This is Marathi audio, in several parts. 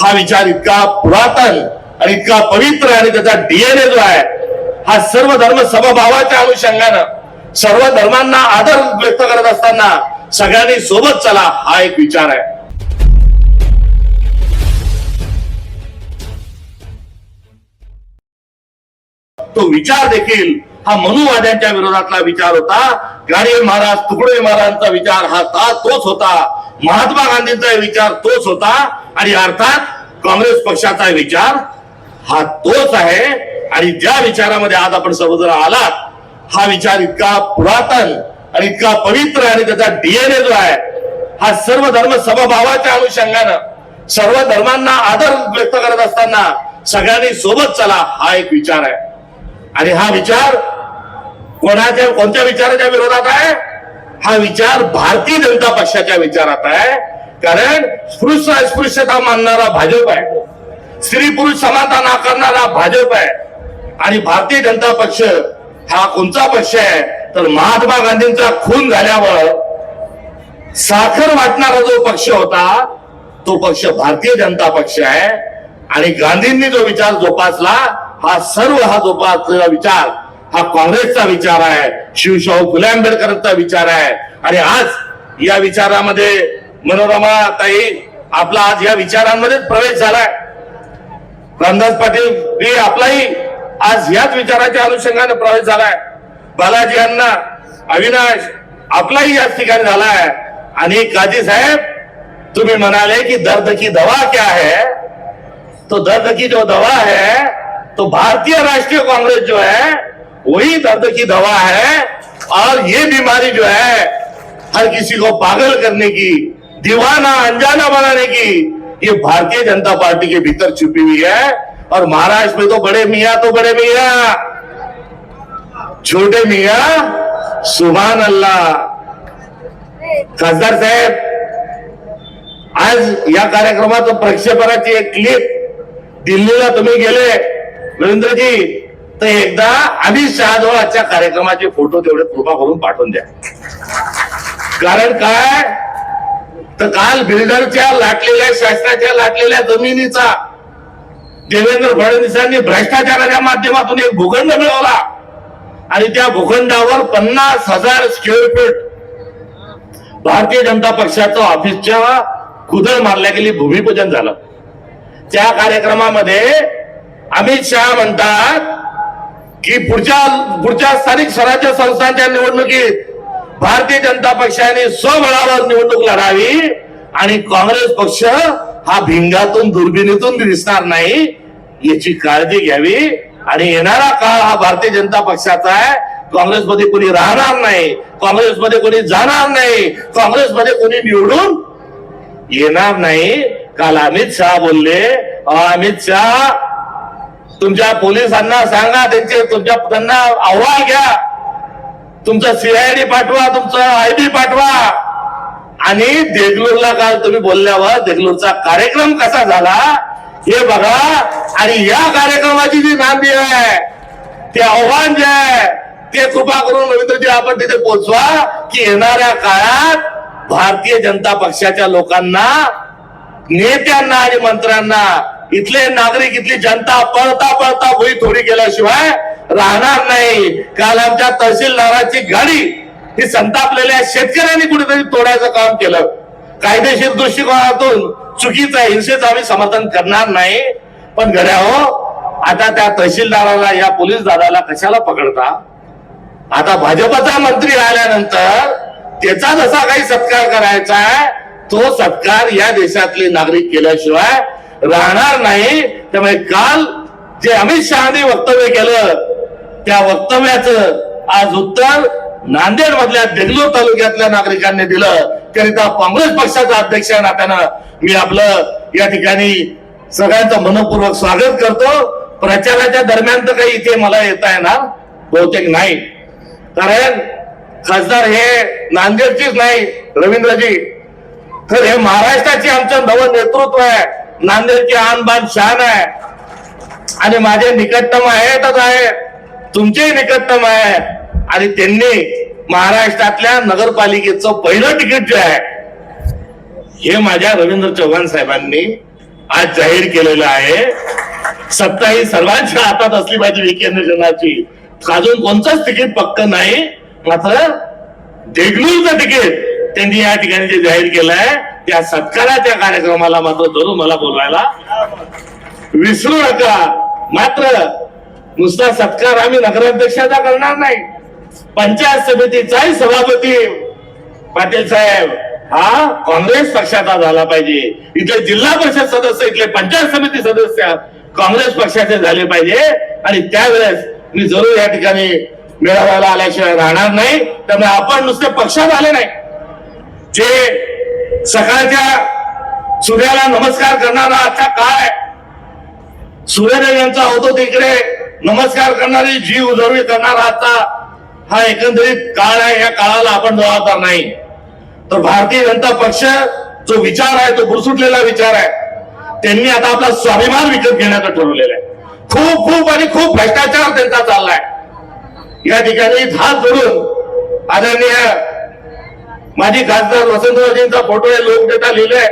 हा विचार इतका पुरातन आणि इतका पवित्र आणि त्याचा डीएनए जो आहे हा सर्व धर्म समभावाच्या अनुषंगानं सर्व धर्मांना आदर व्यक्त करत असताना सगळ्यांनी सोबत चला हा एक विचार आहे. तो विचार देखील हा मनुवाद्यांच्या विरोधातला विचार होता. गाडगे महाराज तुकडे महाराजांचा विचार हा तोच होता. महात्मा गांधींचा विचार तोच होता आणि अर्थात काँग्रेस पक्षाचा विचार हा तोच आहे. आणि ज्या विचारामध्ये आज आपण सर्वजण आलात हा विचार इतका पुरातन आणि इतका पवित्र आणि त्याचा डीएनए जो आहे हा सर्व धर्म समभावाच्या अनुषंगानं सर्व धर्मांना आदर व्यक्त करत असताना सगळ्यांनी सोबत चला हा एक विचार आहे. आणि हा विचार कोणाच्या कोणत्या विचाराच्या विरोधात आहे? हा विचार भारतीय जनता पक्षाच्या विचारात आहे. कारण स्पृश्य अस्पृश्यता मानणारा भाजप आहे. स्त्री पुरुष समानता नाकारणारा भाजप आहे. आणि भारतीय जनता पक्ष हा कोणता पक्ष आहे? तर महात्मा गांधींचा खून झाल्यावर साखर वाटणारा जो पक्ष होता तो पक्ष भारतीय जनता पक्ष आहे. आणि गांधींनी जो विचार जोपासला हा सर्व हा जोपासलेला विचार हा काँग्रेसचा विचार आहे शिवशाहू फुले आंबेडकरांचा विचार आहे. आणि आज या विचारामध्ये मनोरमा ताई आपला आज या विचारांमध्येच प्रवेश झालाय. रामदास पाटील हे आपलाही आज याच विचाराच्या अनुषंगाने प्रवेश झालाय. बालाजी यांना अविनाश आपलाही याच ठिकाणी झालाय. आणि काजी साहेब तुम्ही म्हणाले की दर्द की दवा क्या है? तो दर्द की जो दवा है तो भारतीय राष्ट्रीय कांग्रेस जो है वही दर्द की दवा है और ये बीमारी जो है हर किसी को पागल करने की, दीवाना, अनजाना बनाने की, ये भारतीय जनता पार्टी के भीतर छुपी हुई है। और महाराष्ट्र में तो बड़े मियाँ तो बड़े मियाँ। छोटे मियाँ, सुभान अल्लाह। खासदार साहेब, आज या कार्यक्रम कार्यक्रमात प्रक्षेपणाची एक क्लिप दिल्लीला तुम्ही गेले। रवींद्रजी तर एकदा अमित शहाजवळच्या कार्यक्रमाचे फोटो तेवढे कृपा करून पाठवून द्या. कारण काय? तर काल बिल्डरच्या लाटलेल्या शासनाच्या लाटलेल्या जमिनीचा देवेंद्र फडणवीसांनी भ्रष्टाचाराच्या माध्यमातून एक भूखंड मिळवला. आणि त्या भूखंडावर पन्नास हजार स्क्वेअर फीट भारतीय जनता पक्षाचं ऑफिसच्या कुदळ मारल्या गेली भूमिपूजन झालं. त्या कार्यक्रमामध्ये अमित शहा म्हणतात की पुढच्या पुढच्या स्थानिक स्वराज्य संस्थांच्या निवडणुकीत भारतीय जनता पक्षाने स्वबळावर निवडणूक लढावी आणि काँग्रेस पक्ष हा भिंगातून दुर्बिणीतून दिसणार नाही याची काळजी घ्यावी. आणि येणारा काळ हा भारतीय जनता पक्षाचा आहे. काँग्रेसमध्ये कोणी राहणार नाही काँग्रेसमध्ये कोणी जाणार नाही काँग्रेसमध्ये कोणी निवडून येणार नाही. काल अमित शहा बोलले अमित शहा तुमच्या पोलिसांना सांगा त्यांचे तुमच्या त्यांना अहवाल घ्या. तुमचं सीआयडी पाठवा तुमचं आयबी पाठवा. आणि देगलूरला काल तुम्ही बोलल्यावर देगलूरचा कार्यक्रम कसा झाला हे बघा. आणि या कार्यक्रमाची जी नांदी आहे ते आव्हान जे आहे ते कृपा करून रवींद्रजी आपण तिथे पोहोचवा की येणाऱ्या काळात भारतीय जनता पक्षाच्या लोकांना नेत्यांना आणि मंत्र्यांना इथले नागरिक इथली जनता पळता पळता भुई थोडी केल्याशिवाय राहणार नाही. काल आमच्या तहसीलदाराची गाडी ही संतापलेल्या शेतकऱ्यांनी कुठेतरी तोडायचं काम केलं. कायदेशीर दृष्टिकोनातून चुकीचं हिंसेचं आम्ही समर्थन करणार नाही. पण घड्या हो आता त्या तहसीलदाराला या पोलीस दादाला कशाला पकडता? आता भाजपचा मंत्री आल्यानंतर त्याचा जसा काही सत्कार करायचा आहे तो सत्कार या देशातले नागरिक केल्याशिवाय राहणार नाही. त्यामुळे काल जे अमित शहानी वक्तव्य केलं त्या वक्तव्याचं आज उत्तर नांदेड मधल्या देगलूर तालुक्यातल्या नागरिकांनी दिलं. करिता काँग्रेस पक्षाचा अध्यक्ष या नात्यानं. मी आपलं या ठिकाणी सगळ्यांचं मनपूर्वक स्वागत करतो. प्रचाराच्या दरम्यान तर काही इथे मला येता येणार बहुतेक नाही. कारण खासदार हे नांदेडचीच नाही रवींद्रजी. तर हे महाराष्ट्राचे आमचं नवं नेतृत्व आहे. नांदेडची आणबाण शान आहे. आणि माझे निकटतम आहेतच आहे. तुमचेही निकटतम आहे. आणि त्यांनी महाराष्ट्रातल्या नगरपालिकेचं पहिलं तिकीट जे आहे हे माझ्या रवींद्र चव्हाण साहेबांनी आज जाहीर केलेलं आहे. सत्ता ही सर्वांच्या हातात असली पाहिजे विकेंद्रीकरणाची अजून कोणतंच तिकीट पक्क नाही. मात्र देगलूरचं तिकीट त्यांनी या ठिकाणी जे जाहीर केलंय त्या सत्काराच्या कार्यक्रमाला मात्र जरूर मला बोलवायला. विसरू नका. मात्र नुसता सत्कार आम्ही नगराध्यक्षाचा करणार नाही. पंचायत समितीचाही सभापती पाटील साहेब हा काँग्रेस पक्षाचा झाला पाहिजे. इथले जिल्हा परिषद सदस्य इथले पंचायत समिती सदस्य काँग्रेस पक्षाचे झाले पाहिजे. आणि त्यावेळेस मी जरूर या ठिकाणी मेळाव्याला आल्याशिवाय राहणार नाही. त्यामुळे आपण नुसते पक्षात आले नाही. जे सकाळच्या सूर्याला नमस्कार करणारा आजचा काळ आहे. सूर्यदेव यांचा होतो तिकडे. नमस्कार करणारी जीव उजळवी करणारा आजचा हा एकंदरीत काळ आहे. या काळाला आपण जबाबदार नाही. तर भारतीय जनता पक्ष जो विचार आहे तो बुरसुटलेला विचार आहे त्यांनी आता आपला स्वाभिमान विकत घेण्याचं ठरवलेलं आहे. खूप खूप आणि खूप भ्रष्टाचार त्यांचा चाललाय. या ठिकाणी हात जोडून आदरणीय माजी खासदार वसंतरावजींचा फोटो आहे लोकनेता लिहिलाय.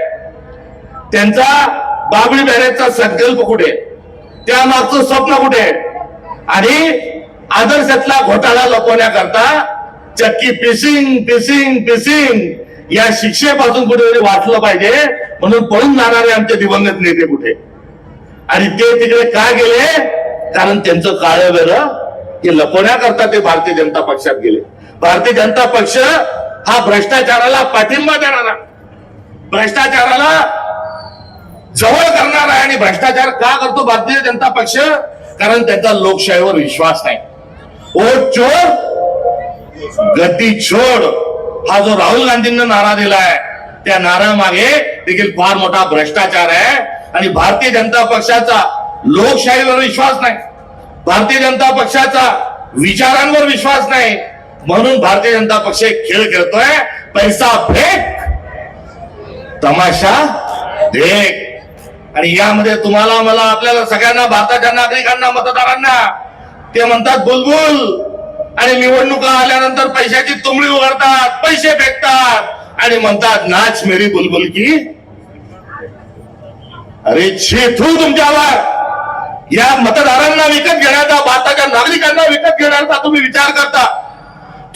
त्यांचा बाबळी बॅरेजचा संकल्प कुठे? त्यामागचं स्वप्न कुठे? आणि आदर्शातला घोटाळा लपवण्याकरता चक्की पिसिंग पिसिंग पिसिंग या शिक्षेपासून कुठेतरी वाचलं पाहिजे. म्हणून पळून जाणारे आमचे दिवंगत नेते कुठे? आणि ते तिकडे का गेले? कारण त्यांचं काळ वेळ हे लपवण्याकरता ते भारतीय जनता पक्षात गेले. भारतीय जनता पक्ष हा भ्रष्टाचाराला पाठिंबा देणारा. भ्रष्टाचाराला जवळ करणार आहे आणि भ्रष्टाचार का करतो भारतीय जनता पक्ष? कारण त्यांचा लोकशाहीवर विश्वास नाही. ओ चोर गती छोड हा जो राहुल गांधींना नारा दिलाय त्या नारा मागे देखील फार मोठा भ्रष्टाचार आहे आणि भारतीय जनता पक्षाचा लोकशाहीवर विश्वास नाही. भारतीय जनता पक्षाचा विचारांवर विश्वास नाही. म्हणून भारतीय जनता पक्ष एक खेळ खेळतोय. पैसा फेक तमाशा देख. आणि यामध्ये तुम्हाला मला आपल्याला सगळ्यांना भारताच्या नागरिकांना मतदारांना ते म्हणतात बुलबुल. आणि निवडणुका आल्यानंतर पैशाची तुंबडी उघडतात पैसे फेकतात. आणि म्हणतात नाच मेरी बुलबुल की. अरे छेथू तुमच्यावर. या मतदारांना विकत घेण्याचा भारताच्या नागरिकांना विकत घेण्याचा तुम्ही विचार करता.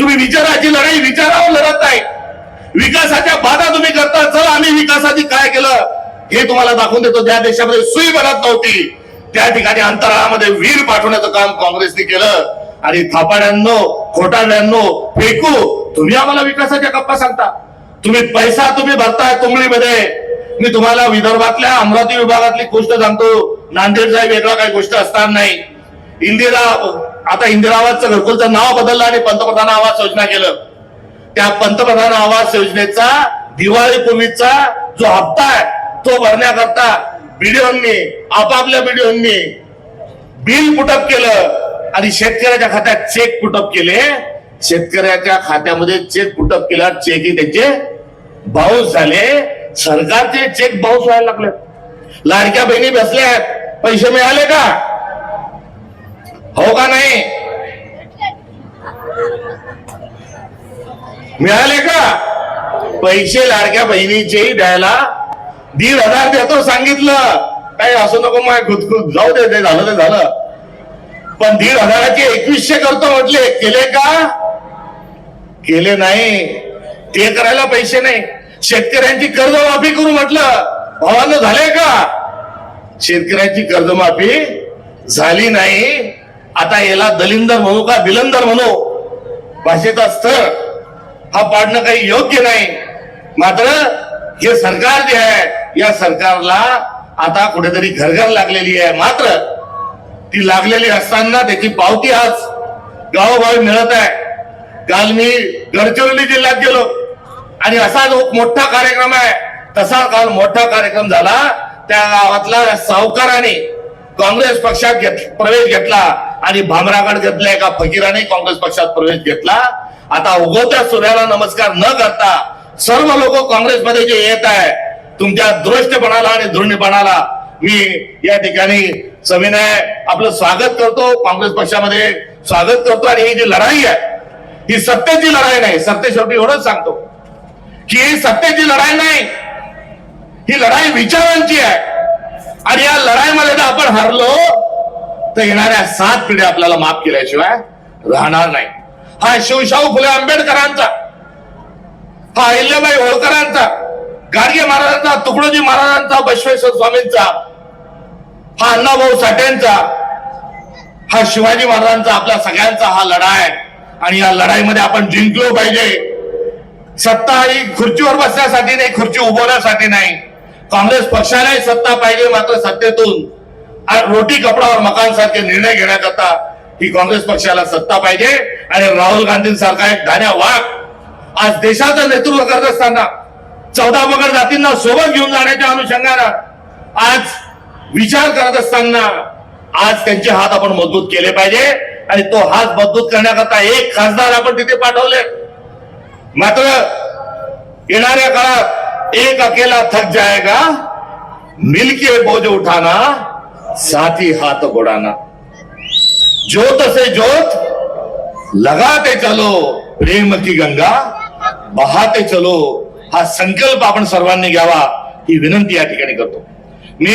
तुम्ही विचाराची लढाई विचारावर लढत नाही. विकासाच्या बाधा तुम्ही करता चल आम्ही विकासाची काय केलं हे तुम्हाला दाखवून देतो. ज्या देशामध्ये सुई बनत नव्हती त्या ठिकाणी अंतराळामध्ये वीर पाठवण्याचं काम काँग्रेसने केलं. आणि थापाड्यांनो खोटाड्यांनो फेकू तुम्ही आम्हाला विकासाच्या गप्पा सांगता. तुम्ही पैसा तुम्ही भरताय तुंबळीमध्ये मी तुम्हाला विदर्भातल्या अमरावती विभागातली गोष्ट सांगतो. नांदेडचा वेगळा काही गोष्ट असणार नाही. इंदिरा आता इंदिरा आवाजचं घरकुलचं नाव बदललं आणि पंतप्रधान आवास योजना केलं. त्या पंतप्रधान आवास योजनेचा दिवाळीपूर्वीचा जो हप्ता आहे तो भरण्याकरता बीडीओंनी आपापल्या बीडीओंनी बिल पुटअप केलं आणि शेतकऱ्याच्या खात्यात चेक पुटअप केले. शेतकऱ्याच्या खात्यामध्ये चेक पुटअप केला चेकही त्यांचे बाउन्स झाले. सरकारचे चेक बाउन्स व्हायला लागले. लाडक्या बहिणी बसल्या पैसे मिळाले का? हो का नाही? मिळाले का? पैसे लाडक्या बहिणीचेही द्यायला दीड हजार देतो सांगितलं. काही असं नको माय खुदखुद जाऊ दे ते झालं ते झालं. पण दीड हजाराचे एकवीसशे करतो म्हटले. केले का? केले नाही. ते करायला पैसे नाही. शेतकऱ्यांची कर्जमाफी करू म्हटलं. भावानं झाले का? शेतकऱ्यांची कर्जमाफी झाली नाही. आता याला दलिंदर म्हणू का दिलंदर म्हणू? भाषेचा स्तर हा पाडणं काही योग्य नाही. मात्र हे सरकार जे आहे या सरकारला आता कुठेतरी घरघर लागलेली आहे. मात्र ती लागलेली असताना त्याची पावती आज गावोगावी मिळत आहे. काल मी गडचिरोली जिल्ह्यात गेलो. आणि असा जो मोठा कार्यक्रम आहे तसा काल मोठा कार्यक्रम झाला. त्या गावातला सावकाराने काँग्रेस पक्षात घेत प्रवेश घेतला आणि भामरागड घेतला एका फकीराने काँग्रेस पक्षात प्रवेश घेतला. आता उगवत्या सूर्याला नमस्कार न करता सर्व लोक काँग्रेसमध्ये जे येत आहे तुमच्या दृष्टपणाला आणि दृढपणाला मी या ठिकाणी सविनय आपलं स्वागत करतो. काँग्रेस पक्षामध्ये स्वागत करतो. आणि ही जी लढाई आहे ही सत्तेची लढाई नाही सत्ते शेवटी एवढंच सांगतो की ही सत्तेची लढाई नाही ही लढाई विचारांची आहे. आणि या लढाईमध्ये जर आपण हरलो तर येणाऱ्या सात पिढ्या आपल्याला माफ केल्याशिवाय राहणार नाही. हा शिवशाहू फुले आंबेडकरांचा हा अहिल्याबाई होळकरांचा गाडगे महाराजांचा तुकडोजी महाराजांचा बसवेश्वर स्वामींचा हा अण्णाभाऊ साठ्यांचा हा शिवाजी महाराजांचा आपल्या सगळ्यांचा हा लढा आहे. आणि या लढाईमध्ये आपण जिंकलो पाहिजे. सत्ता ही खुर्चीवर बसण्यासाठी नाही खुर्ची उभवण्यासाठी नाही. काँग्रेस पक्षालाही सत्ता पाहिजे मात्र सत्तेतून रोटी कपडावर मकान सारखे निर्णय घेण्याकरता ही काँग्रेस पक्षाला सत्ता पाहिजे. आणि राहुल गांधींसारखा एक धान्या वाघ आज देशाचं नेतृत्व करत असताना चौदा पगड जातींना सोबत घेऊन जाण्याच्या अनुषंगानं आज विचार करत असताना आज त्यांचे हात आपण मजबूत केले पाहिजे. आणि तो हात मजबूत करण्याकरता एक खासदार आपण तिथे पाठवले. मात्र येणाऱ्या काळात एक अकेला थक जाएगा मिलके बोझ उठाना साथी हाथ बढ़ाना जोत से जोत लगाते चलो प्रेम की गंगा बहाते चलो। हा संकल्प आपण सर्वांनी घ्यावा ही विनंती या ठिकाणी करतो। मी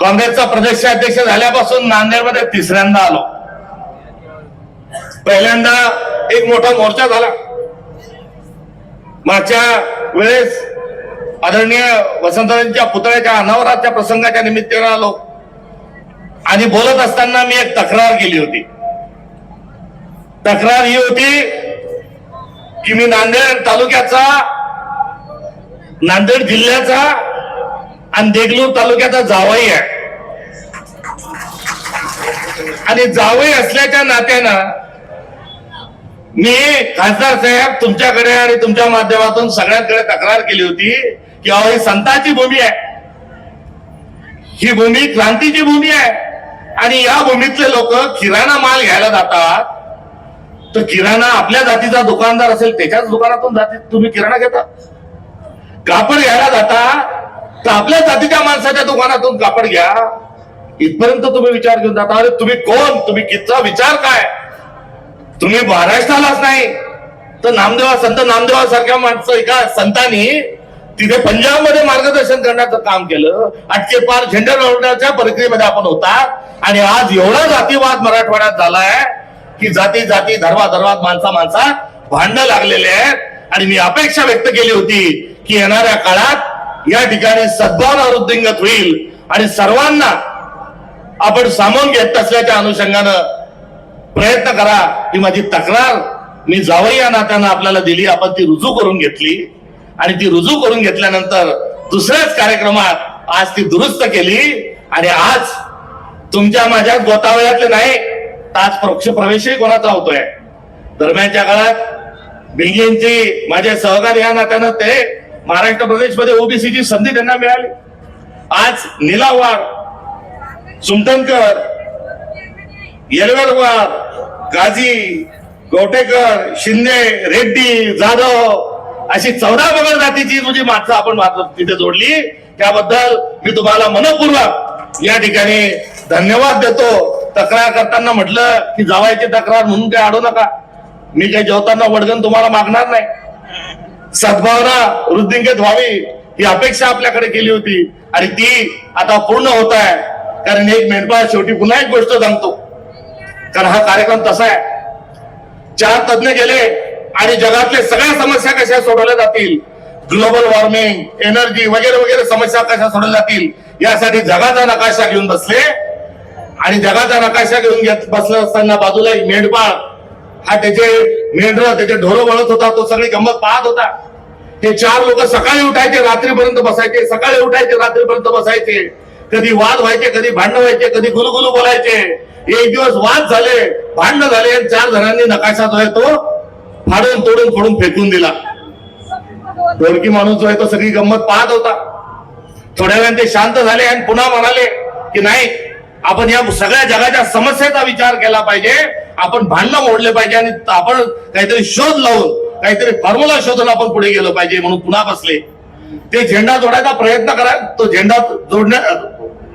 काँग्रेसचा प्रदेशाध्यक्ष झाल्यापासून नांदेडमध्ये तिसऱ्यांदा आलो. पहिल्यांदा एक मोठा मोर्चा झाला. माझ्या वेळेस आदरणीय वसंतरावांच्या पुतळ्याच्या अनावराच्या प्रसंगाच्या निमित्तानं आलो. आणि बोलत असताना मी एक तक्रार केली होती. तक्रार ही होती की मी नांदेड तालुक्याचा नांदेड जिल्ह्याचा आणि देगलूर तालुक्याचा जावई आहे. आणि जावई असल्याच्या नात्यानं मी खासदार साहेब तुमच्याकडे आणि तुमच्या माध्यमातून सगळ्यांकडे तक्रार केली होती की अहो ही संतांची भूमी आहे. ही भूमी क्रांतीची भूमी आहे. आणि या भूमीतले लोक किराणा माल घ्यायला जातात. तर किराणा आपल्या जातीचा दुकानदार असेल त्याच्याच दुकानातून जाती तुम्ही किराणा घेता. कापड घ्यायला जाता तर आपल्या जातीच्या माणसाच्या दुकानातून कापड घ्या. इथपर्यंत तुम्ही विचार घेऊन जाता अरे तुम्ही कोण? तुम्ही कितचा विचार काय? तुम्ही महाराष्ट्रालाच नाही. तर नामदेवा संत नामदेवा सारख्या माणसं एका संतांनी तिथे पंजाबमध्ये मार्गदर्शन करण्याचं काम केलं. आटके पार झेंडा लढवण्याच्या प्रक्रियेमध्ये आपण होता. आणि आज एवढा जातीवाद मराठवाड्यात झालाय की जाती जाती धर्मा धर्मात माणसा माणसा भांडणं लागलेले आहेत. आणि मी अपेक्षा व्यक्त केली होती की येणाऱ्या काळात या ठिकाणी सद्भावना वृद्धिंगत होईल. आणि सर्वांना आपण सामावून घेत असल्याच्या अनुषंगानं प्रयत्न करा ही माझी तक्रार मी जावई या नात्यानं आपल्याला दिली. आपण ती रुजू करून घेतली. आणि ती रुजू करून घेतल्यानंतर दुसऱ्याच कार्यक्रमात आज ती दुरुस्त केली. आणि आज तुमच्या माझ्या गोतावळ्यातले नाही तर आज पक्ष प्रवेशही कोणाचा होतोय? दरम्यानच्या काळात बिल्गेंची माझे सहकारी या नात्यानं ते महाराष्ट्र प्रदेशमध्ये ओबीसीची संधी त्यांना मिळाली. आज निलावार सुमटणकर येलवेलवार गाजी गोटेकर शिंदे रेड्डी जाधव अशी चौदा बगर जातीची तुझी माणसं आपण मात्र तिथे जोडली. त्याबद्दल मी तुम्हाला मनपूर्वक या ठिकाणी धन्यवाद देतो. तक्रार करताना म्हटलं की जावायची तक्रार म्हणून काही आडू नका. मी काही जेवताना वडगण तुम्हाला मागणार नाही. सद्भावना वृद्धिंगत व्हावी ही अपेक्षा आपल्याकडे केली होती. आणि ती आता पूर्ण होत आहे. कारण एक मेंढपाळ शेवटी पुन्हा एक गोष्ट सांगतो. कारण हा कार्यक्रम तसा आहे. चार तज्ञ गेले आणि जगातले सगळ्या समस्या कशा सोडवल्या जातील? ग्लोबल वॉर्मिंग एनर्जी वगैरे वगैरे समस्या कशा सोडवल्या जातील? यासाठी जगाचा नकाशा घेऊन बसले. आणि जगाचा नकाशा घेऊन घेत बसला असताना बाजूला एक मेंढपाळ. हा त्याचे मेंढर त्याचे ढोरं वळत होता तो सगळी गंमत पाहत होता. हे चार लोक सकाळी उठायचे रात्रीपर्यंत बसायचे. सकाळी उठायचे रात्रीपर्यंत बसायचे. कधी वाद व्हायचे कधी भांडण व्हायचे कधी गुलगुलू बोलायचे. एक दिवस वाद झाले भांडण झाले आणि चार जणांनी नकाशा जो आहे तो फाडून तोडून फोडून फेकून दिला. ढोरकी माणूस जो आहे तो सगळी गंमत पाहत होता. थोड्या वेळाने ते शांत झाले आणि पुन्हा म्हणाले की नाही आपण या सगळ्या जगाच्या समस्येचा विचार केला पाहिजे. आपण भांडणं मोडले पाहिजे आणि आपण काहीतरी शोध लावून काहीतरी फॉर्म्युला शोधून आपण पुढे गेलो पाहिजे म्हणून पुन्हा बसले. ते झेंडा जोडायचा प्रयत्न करा तो झेंडा जोडण्या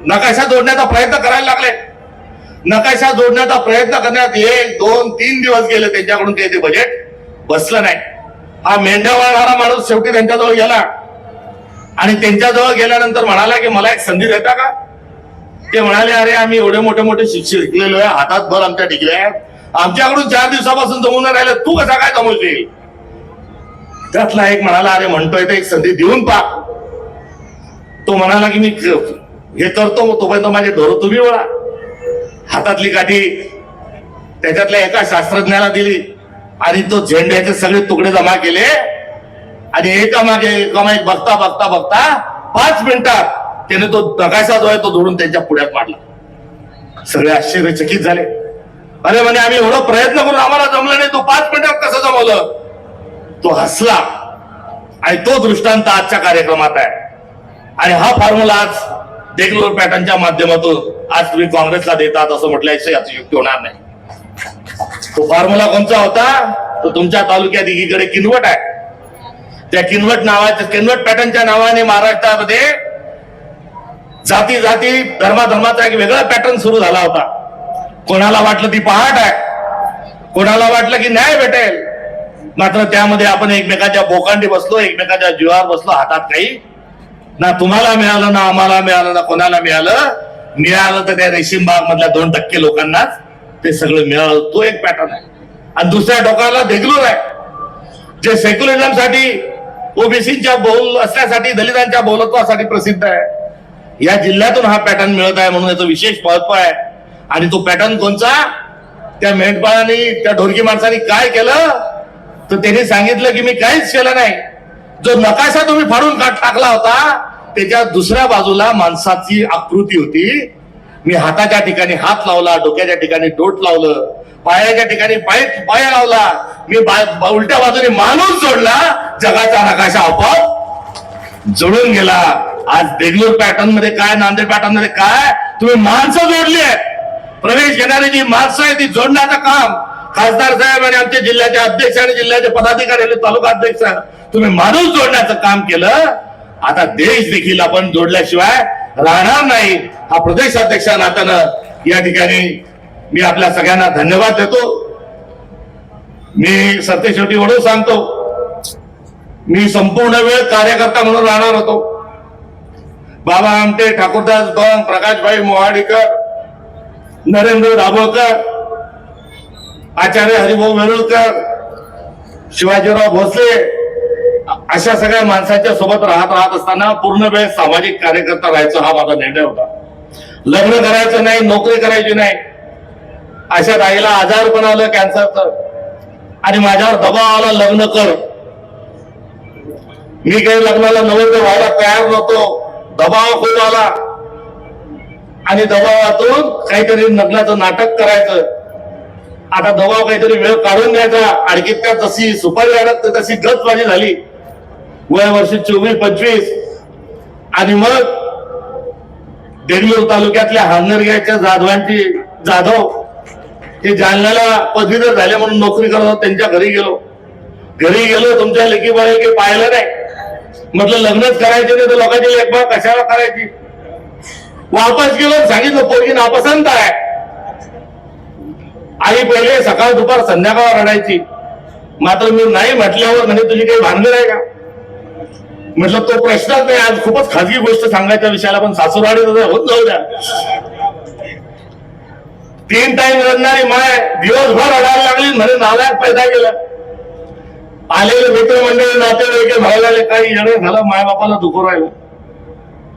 नकाशा जोडण्याचा प्रयत्न करायला लागले. नकाशा जोडण्याचा प्रयत्न करण्यात एक दोन तीन दिवस गेले त्यांच्याकडून ते ते बजेट बसलं नाही. हा मेंढ्या वाढणारा माणूस शेवटी त्यांच्याजवळ गेला. आणि त्यांच्याजवळ गेल्यानंतर म्हणाला की मला एक संधी देता का? ते म्हणाले अरे आम्ही एवढे मोठे मोठे शिक्षक शिकलेलो आहे. हातात भर आमच्या टिकल्या आहेत. आमच्याकडून चार दिवसापासून जमून राहिलं. तू कसा काय जमवशील त्यातला एक म्हणाला अरे म्हणतोय तर एक संधी देऊन पा. तो म्हणाला की मी हे करतो तोपर्यंत माझे ढोर तुम्ही वळा. हातातली काठी त्याच्यातल्या एका शास्त्रज्ञाला दिली आणि तो झेंड्याचे सगळे तुकडे जमा केले. आणि एकामागे एकामागे बघता बघता बघता पाच मिनिटात त्याने तो नकाशा जो आहे तो धरून त्यांच्या पुढ्यात मांडला. सगळे आश्चर्यचकित झाले. अरे म्हणे आम्ही एवढं प्रयत्न करून आम्हाला जमलं नाही तो पाच मिनिटात कसं जमवलं? तो हसला. आणि तो दृष्टांत आजच्या कार्यक्रमात आहे. आणि हा फॉर्म्युला आज डेग्लोर पॅटर्नच्या माध्यमातून आज तुम्ही काँग्रेसला देतात असं म्हटल्याशिवाय याची युक्ती होणार नाही. तो फॉर्म्युला कोणता होता? तो तुमच्या तालुक्यात एकीकडे किनवट आहे. त्या किनवट नावाच्या किनवट पॅटर्नच्या नावाने महाराष्ट्रामध्ये जाती जाती धर्माधर्माचा एक वेगळा पॅटर्न सुरू झाला होता. कोणाला वाटलं ती पहाट आहे? कोणाला वाटलं की न्याय भेटेल? मात्र त्यामध्ये आपण एकमेकाच्या बोकांडी बसलो एकमेकाच्या जीवावर बसलो हातात काही ना तुम्हाला मिळालं ना आम्हाला मिळालं ना कोणाला मिळालं? मिळालं तर त्या रेशीम बाग मधल्या दोन टक्के लोकांनाच ते सगळं मिळालं. तो एक पॅटर्न आहे. आणि दुसऱ्या डोकाला देगलूर आहे. जे सेक्युलरिझमसाठी ओबीसीच्या बहुल असण्यासाठी दलितांच्या बहुलत्वासाठी प्रसिद्ध आहे. या जिल्ह्यातून हा पॅटर्न मिळत आहे म्हणून याचं विशेष महत्त्व आहे. आणि तो पॅटर्न कोणचा? त्या मेंढपाळांनी त्या ढोरकी माणसांनी काय केलं? तर त्यांनी सांगितलं की मी काहीच केलं नाही. जो नकाशा तुम्ही फाडून टाकला होता त्याच्या दुसऱ्या बाजूला माणसाची आकृती होती. मी हाताच्या ठिकाणी हात लावला डोक्याच्या ठिकाणी डोट लावलं पायाच्या ठिकाणी पाय पाय लावला. मी उलट्या बाजूने माणूस जोडला जगाचा नकाशा आपोआप जोडून गेला. आज देगलूर पॅटर्नमध्ये काय नांदेड पॅटर्नमध्ये काय? तुम्ही माणसं जोडली आहेत. प्रवेश घेणारी जी माणसं आहे ती जोडण्याचं काम. खासदार साहेब आणि आमचे जिल्ह्याचे अध्यक्ष आणि जिल्ह्याचे पदाधिकारी तालुका अध्यक्ष तुम्ही माणूस जोडण्याचं काम केलं आता देश देखील आपण जोडल्याशिवाय राहणार नाही. हा प्रदेश अध्यक्ष नात्यानं या ठिकाणी मी आपल्या सगळ्यांना धन्यवाद देतो. मी सत्यशेवटी एवढं सांगतो मी संपूर्ण वेळ कार्यकर्ता म्हणून राहणार होतो. बाबा आमटे ठाकूरदास बंग प्रकाशभाई मोहाडीकर नरेंद्र दाभोळकर आचार्य हरिभाऊ वेरुळकर शिवाजीराव भोसले अशा सगळ्या माणसांच्या सोबत राहत राहत असताना पूर्ण वेळ सामाजिक कार्यकर्ता राहायचा हा माझा निर्णय होता. लग्न करायचं नाही नोकरी करायची नाही. अशा ताईला आजार पण आलं कॅन्सरचं आणि माझ्यावर दबाव आला लग्न कर. मी काही लग्नाला नवरदेव व्हायला तयार नव्हतो. दबाव खूप आला. आणि दबावातून काहीतरी लग्नाचं नाटक करायचं. आता दबाव काहीतरी वेळ काढून द्यायचा आणखी त्या तशी सुपारी लागत तशी गतबाजी झाली. वय वर्ष चोवीस पंचवीस. आणि मग देगलूर तालुक्यातल्या हानरग्याच्या जाधवांची जाधव हे जालन्याला पदवीधर झाले म्हणून नोकरी करत त्यांच्या घरी गेलो. घरी गेलो तुमच्या लेखी की पाहिलं नाही. म्हटलं लग्नच करायचे नाही तर लोकांची लेखबा कशाला करायची? वापस गेलो सांगितलं पोरगी नापसंत आहे. आई पहिले सकाळ दुपार संध्याकाळ रडायची. मात्र मी नाही म्हटल्यावर म्हणजे तुझी काही भानगड आहे का? म्हटलं तो प्रश्नच नाही. आज खूपच खाजगी गोष्ट सांगायच्या विषयाला पण सासूरवाडी होत जाऊ द्या. तीन टाइम रडणारी माय दिवसभर रडायला लागली म्हणे नालायक पैदा केलं. आलेले मित्रमंडळी नातेवाईक भावल्याले काही येणं झालं मायबापाला दुखू राहिलं.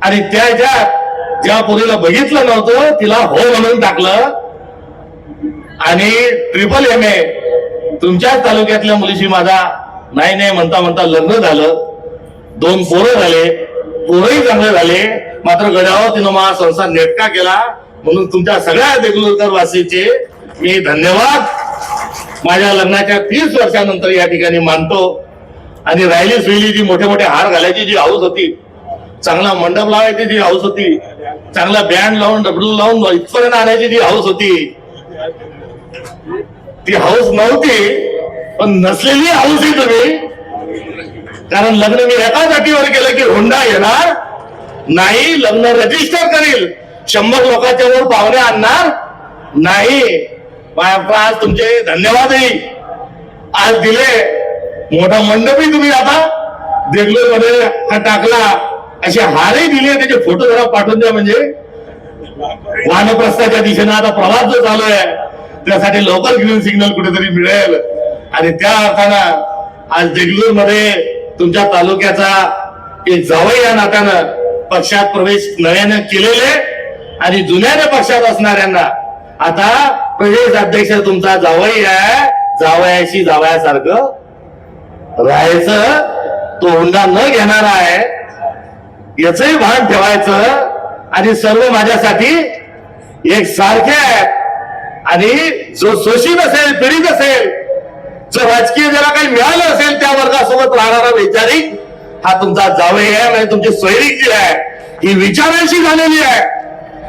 आणि त्याच्यात ज्या पोरीला बघितलं नव्हतं तिला हो म्हणून टाकलं. आणि ट्रिपल एम ए तुमच्याच तालुक्यातल्या मुलीशी माझा नाही नाही म्हणता म्हणता लग्न झालं. दोन पोरं झाले पोरही चांगले झाले मात्र गड्यावर तिनं माझा संसार नेटका केला. म्हणून तुमच्या सगळ्या देगलूरकर वासीचे मी धन्यवाद. माझ्या लग्नाच्या तीस वर्षानंतर या ठिकाणी मानतो. आणि राहिली सुईली जी मोठे मोठे हार घालायची जी हाऊस होती चांगला मंडप लावायची जी हाऊस होती चांगला बँड लावून डबडू लावून इथपर्यंत आणायची जी हाऊस होती ती हाऊस नव्हती पण नसलेली हाऊस ही तुम्ही कारण लग्न मी एका जातीवर केलं की हुंडा येणार नाही लग्न रजिस्टर करील. शंभर लोकांच्या वर पाहुणे आणणार नाही. आज तुमचे धन्यवादही. आज दिले. मोठा मंडपही तुम्ही आता. देगलूरमध्ये हा टाकला. असे हारही दिले त्याचे फोटो जरा पाठवून द्या म्हणजे. वानप्रस्थाच्या दिशेनं आता प्रवास जो चालू आहे त्यासाठी लवकर ग्रीन सिग्नल कुठेतरी मिळेल. आणि त्या अर्थानं आज देगलूरमध्ये तुमच्या तालुक्याचा जावई या नात्यानं पक्षात प्रवेश नव्यानं केलेले आणि जुन्यानं पक्षात असणाऱ्यांना आता प्रदेश अध्यक्ष तुमचा जावई आहे. जावयाशी जावयासारखं राहायचं तो हुंडा न घेणारा आहे. याचंही भान ठेवायचं आणि सर्व माझ्यासाठी एक सारखे आहेत आणि जो शोषित असेल पीडित असेल जर राजकीय ज्याला काही मिळालं असेल त्या वर्गासोबत राहणारा वैचारिक हा तुमचा जावई आहे म्हणजे तुमची सैनिक जी आहे ही विचारांशी झालेली आहे.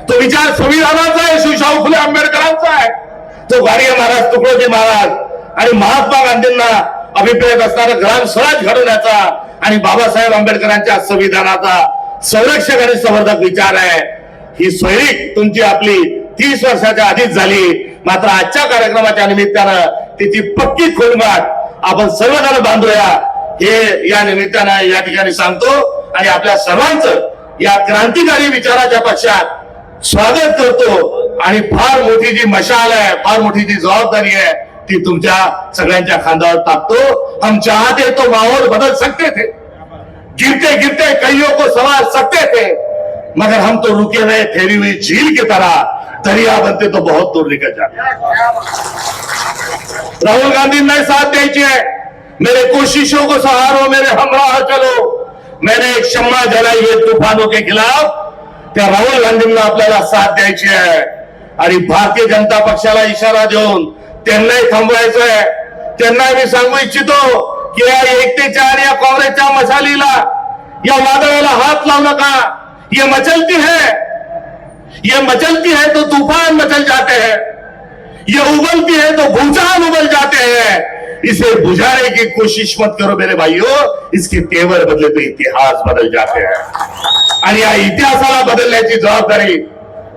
तो विचार संविधानाचा आहे शिवशाहू फुले आंबेडकरांचा आहे. तो गाडगे महाराज तुकडोजी महाराज आणि महात्मा गांधींना अभिप्रेत असणारा ग्राम स्वराज घडवण्याचा आणि बाबासाहेब आंबेडकरांच्या संविधानाचा संरक्षक आणि संवर्धक विचार आहे. ही सैनिक तुमची आपली तीस वर्षाच्या आधीच झाली. मात्र आजच्या कार्यक्रमाच्या निमित्तानं तिची पक्की खोलगाट आपण सर्वजण बांधूया. हे या निमित्तानं या ठिकाणी सांगतो आणि आपल्या सर्वांचं या क्रांतिकारी विचाराच्या पक्षात स्वागत करतो. आणि फार मोठी जी मशाल आहे फार मोठी जी जबाबदारी आहे ती तुमच्या सगळ्यांच्या खांद्यावर टाकतो. हम चाहते तो माहौल बदल सकते थे. गिरते गिरते कईयों को सवार सकते थे. मगर हम तो रुके रहे ठहरी हुई झील की तरह. दरिया बनते तो बहुत दूर निकल जाते। राहुल गांधी ने साथ द्यायची मेरे कोशिशों को सहारो मेरे हमराह चलो। मैंने एक क्षमा जलाई है तूफानों के खिलाफ। त्या राहुल गांधींना आपल्याला साथ द्यायची आहे आणि भारतीय जनता पक्षाला इशारा देऊन त्यांनाही थांबवायचं आहे त्यांना मी सांगू इच्छितो की या एकतेच्या आणि या काँग्रेसच्या मशालीला या वादळाला हात लावू नका। ये मचलती है। ये मचलती है तो तूफान मचल जाते हैं। ये उबलती है तो भूचाल उबल जाते हैं। इसे बुझाने की कोशिश मत करो मेरे भाइयों। इसके तेवर बदले तो इतिहास बदल जाते हैं। आणि या इतिहासाला बदलण्याची जबाबदारी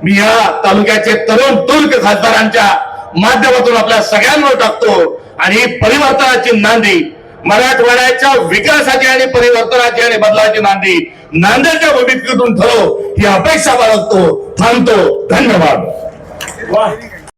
मी या तालुक्याचे तरुण तुर्क खासदारांच्या माध्यमातून आपल्या सगळ्यांवर टाकतो. आणि परिवर्तनाची नांदी मराठवाड्याच्या विकासाची आणि परिवर्तनाची आणि बदलाची नांदी नांदेडच्या भूमिकेतून ठरव ही अपेक्षा बाळगतो थांबतो. धन्यवाद.